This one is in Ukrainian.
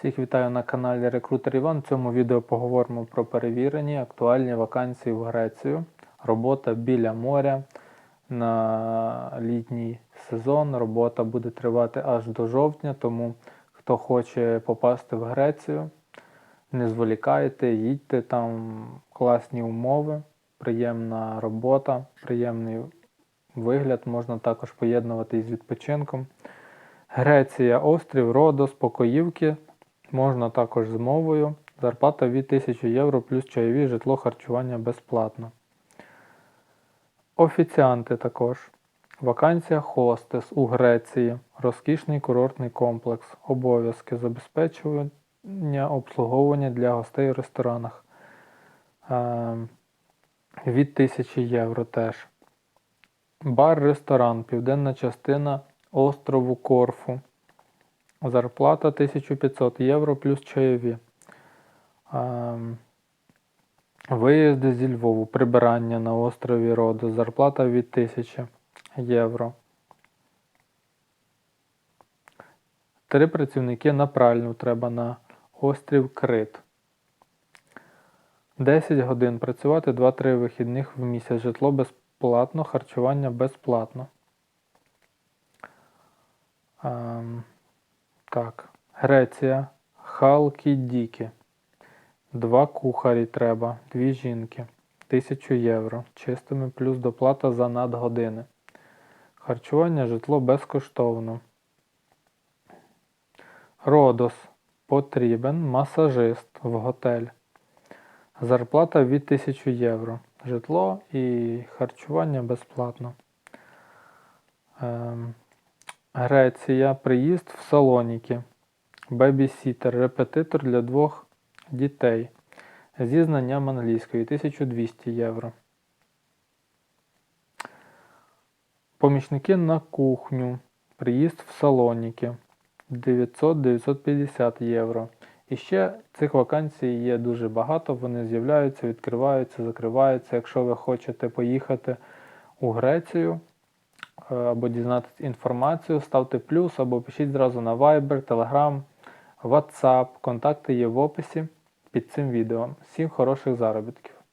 Всіх вітаю на каналі Рекрутер Іван. В цьому відео поговоримо про перевірені актуальні вакансії в Грецію. Робота біля моря на літній сезон. Робота буде тривати аж до жовтня, тому хто хоче попасти в Грецію, не зволікайте, їдьте там класні умови, приємна робота, приємний вигляд, можна також поєднувати із відпочинком. Греція, острів, Родос, Покоївки. Можна також з мовою. Зарплата від 1000 євро плюс чайові, житло, харчування безплатно. Офіціанти також. Вакансія хостес у Греції. Розкішний курортний комплекс. Обов'язки забезпечування обслуговування для гостей в ресторанах. Е, від 1000 євро теж. Бар-ресторан, південна частина острову Корфу. Зарплата 1500 євро плюс чайові. Ем, Виїзди зі Львову, прибирання на острові Роду. Зарплата від 1000 євро. Три працівники на пральню треба на острів Крит. 10 годин працювати 2-3 вихідних в місяць. Житло безплатно, харчування безплатно. Так, Греція. Халкідіки. Два кухарі треба, дві жінки. 1000 євро. Чистими плюс доплата за надгодини. Харчування, житло безкоштовно. Родос. Потрібен масажист в готель. Зарплата від 1000 євро. Житло і харчування безплатно. Ем, Греція. Приїзд в Салоніки. Бебісітер. Репетитор для двох дітей. Зі знанням англійської 1200 євро. Помічники на кухню. Приїзд в Салоніки 900-950 євро. І ще цих вакансій є дуже багато. Вони з'являються, відкриваються, закриваються. Якщо ви хочете поїхати у Грецію або дізнатися інформацію, ставте плюс або пишіть зразу на Viber, Telegram, WhatsApp. Контакти є в описі під цим відео. Всім хороших заробітків!